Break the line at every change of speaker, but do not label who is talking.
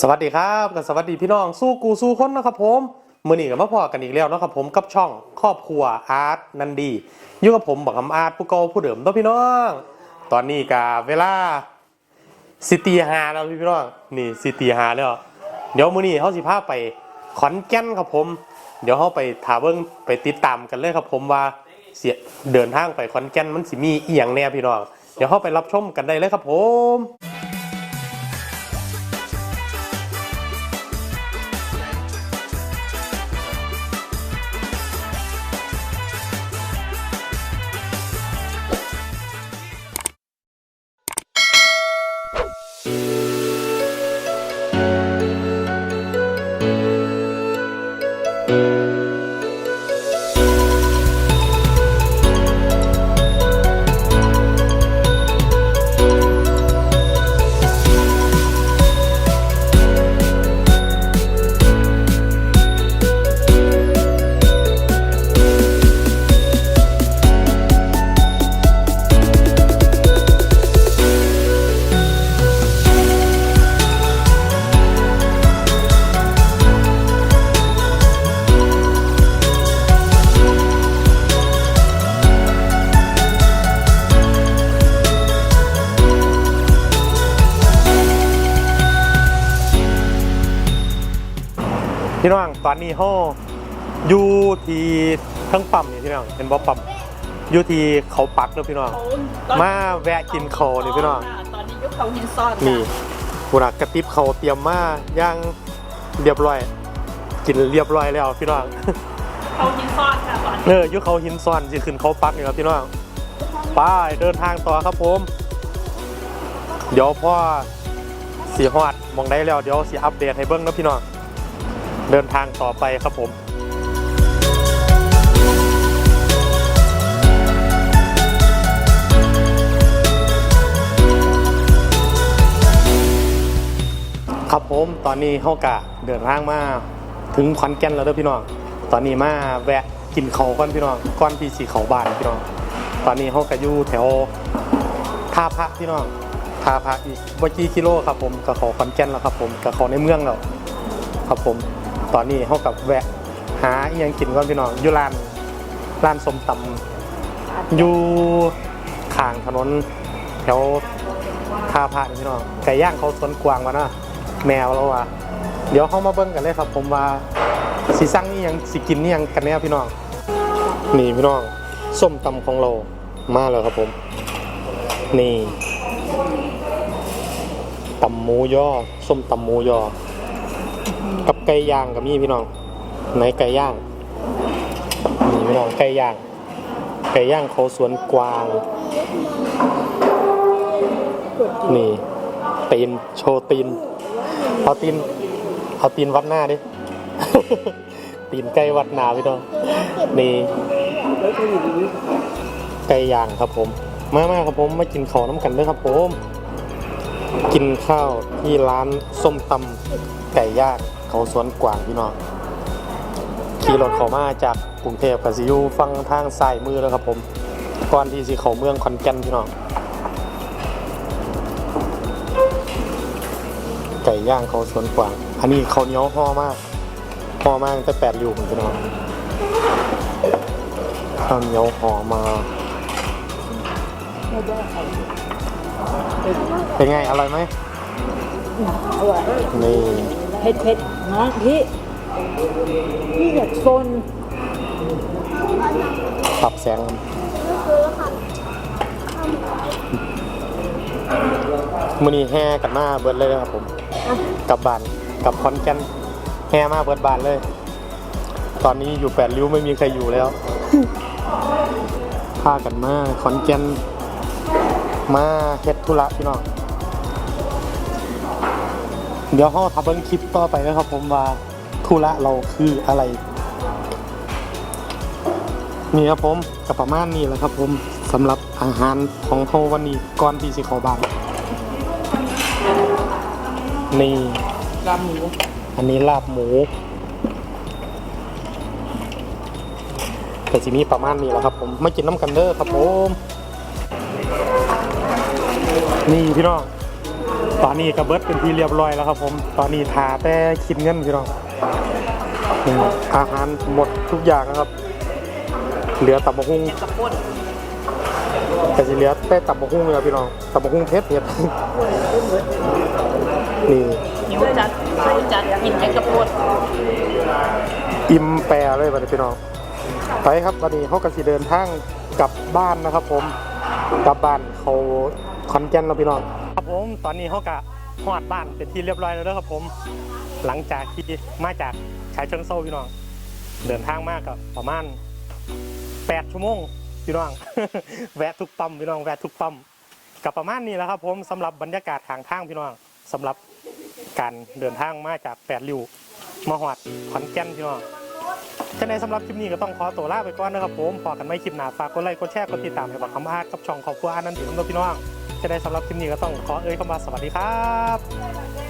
สวัสดีครับกับสวัสดีพี่น้องสู้กูสู้คนนะครับผมมือนี้กับมาพอกันอีกแล้วนะครับผมกับช่องครอบครัวอาร์ตนันดีอยู่กับผมบักคำอาร์ตผู้เก่าผู้เดิมตัวพี่น้อง ตอนนี้กาเวลาซิตีฮาแล้วพี่น้องนี่ซิตีฮาแล้วเดี๋ยวมือนี้เขาสิพาไปขอนแก่นครับผม เดี๋ยวเขาไปถาเบิ้งไปติดตามกันเลยครับผมว่าเสียเดินทางไปขอนแก่นมันสิมีเอียงแน่พี่น้องเดี๋ยวเขาไปรับชมกันได้เลยครับผม พี่น้องตอนนี้เฮาอยู่ที่ทั้งปั๊มนี่พี่น้องเห็นบ่ปั๊มอยู่ที่เขาปักเด้อพี่น้อง มาแวะกินเขาวนี่พี่น้อง
ตอนนี้ยุคเขาหินซ่อน
นี่กูนักกระติบเขาวเตรียมมาย่างเรียบร้อย กินเรียบร้อยแล้วพี่น้อง
เขาหินซ่อนค่ะตอนนี้
เอออยู่เขาหินซ้อนสิขึ้นเขาปักนี่ครับพี่น้องไปเดินทางต่อครับผม เดี๋ยวพ่อสีฮอดหมองได้แล้วเดี๋ยวสีอัปเดตให้เบิ้งนะพี่น้อง เดินทางต่อไปครับผมครับผมตอนนี้เฮากะเดินทางมาถึงขอนแก่นแล้วเด้อพี่น้อง ตอนนี้มาแวะกินเขาก่อนพี่น้องก่อนที่สีเขาบานพี่น้อง ตอนนี้เฮากะอยู่แถวท่าพระพี่น้องท่าพระอีกบ่กี่กิโลครับผมกับเขาขอนแก่นแล้วครับผมกับเขาในเมืองแล้วครับผม ตอนนี้เฮากับแวะ หาอีหยังกินก่อนพี่น้องอยู่ร้านร้านส้มตำอยู่ข้างถนนแถวท่าพระนี่พี่น้องไก่ย่างเขาสวนกวางวะนะแมวแล้ววะเดี๋ยวเข้ามาเบิ้งกันเลยครับ ผมว่าสีสั่งนี่ยังสิกินนี่ยังกันแน่พี่น้อง นี่พี่น้องส้มตำของเรามาแล้วครับผม นี่ตำหมูย่อส้มตำหมูย่อ กับไก่ย่างกับนี่พี่น้องไหนไก่ย่างนี่พี่น้องไก่ย่างไก่ย่างเขาสวนกวาง นี่ตีนโชว์ตีนเอาตีนเอาตีนวัดหน้าดิตีนไก่วัดหนาพี่น้องนี่ไก่ย่างครับผม มามาครับผมมากินข้าวน้ำกันด้วยครับผม กินข้าวที่ร้านส้มตำไก่ย่างเขาสวนกวางพี่น้องขี่รถเขามาจากกรุงเทพกับซิอยูฟังทางซ้ายมือแล้วครับผมก่อนที่สิเขาเมืองขอนแก่นพี่น้องไก่ย่างเขาสวนกวาง อันนี้เขาเนียวห่อมากห่อมากตั้งแต่แปดริ้วผมจะนอนข้าวเหนียวห่อมา เป็นไง อร่อยไหม
อร่อย
นี่
เผ็ดเผ็ดน้องพี่พี่อยากโซน
ปรับแสงมือนี้แห่กันมาเบิดเลยนะครับผมกลับบ้านกลับคอนแก่นแห่มาเบิดบ้านเลย ตอนนี้อยู่แปดริ้วไม่มีใครอยู่แล้วพากันมาขอนแก่นมาเฮ็ดธุระพี่น้อง เดี๋ยวเราทำเบิ้งคลิปต่อไปนะครับผมว่าธุระเราคืออะไร นี่ครับผมกับประมาณนี้แหละครับผมสำหรับอาหารของเราวันนี้ก่อนที่สิเขาบานนี่
ลาบหมู
อันนี้ลาบหมูแต่ทีนี้ประมาณนี้แหละครับผมไม่กินน้ำกันเด้อครับผมนี่พี่น้อง ตอนนี้กระเบิดเป็นที่เรียบร้อยแล้วครับผม ตอนนี้ทาแต่คิดเงินพี่น้องนี่อาหารหมดทุกอย่างนะครับ เหลือตับมะฮุ่ง
กับป่น
แต่สิเหลือแต่ตับมะฮุ่งเลยครับพี่น้องตับมะฮุ่งเผ็ดเผ็ดนี่
หิวจัดหิวจัดกินแค่กับป่น
อิ่มแปรเลยบัดนี้พี่น้องไปครับวันนี้เขากสิเดินทางกลับบ้านนะครับ ผมกลับบ้านเขาคอนแก่นเราะพี่น้อง ครับผมตอนนี้เขากะฮอดบ้านเป็นที่เรียบร้อยแล้วเด้อครับผม หลังจากที่มาจากชายเชิงเซาพี่น้อง เดินทางมากกับประมาณ8ชั่วโมงพี่น้อง แวะทุกปั๊มพี่น้องแวะทุกปั๊มกับประมาณนี้แล้วครับผมสำหรับบรรยากาศทางทางพี่น้องสำหรับการเดินทางมาจากแปดริ้วมาหอดขอนแก่นพี่น้องฉะนั้นสำหรับคลิปนี้ก็ต้องขอตัวลาไปก่อนนะครับผมพอกันไม่คลิปหนาฝากกดไลค์กดแชร์กดติดตามให้บักคำอาดกับช่องขอบคุณอานันต์ถึงน้ำพี่น้อง จะได้สำหรับคลิปนี้ก็ต้องขอเอ่ยคำว่าสวัสดีครับ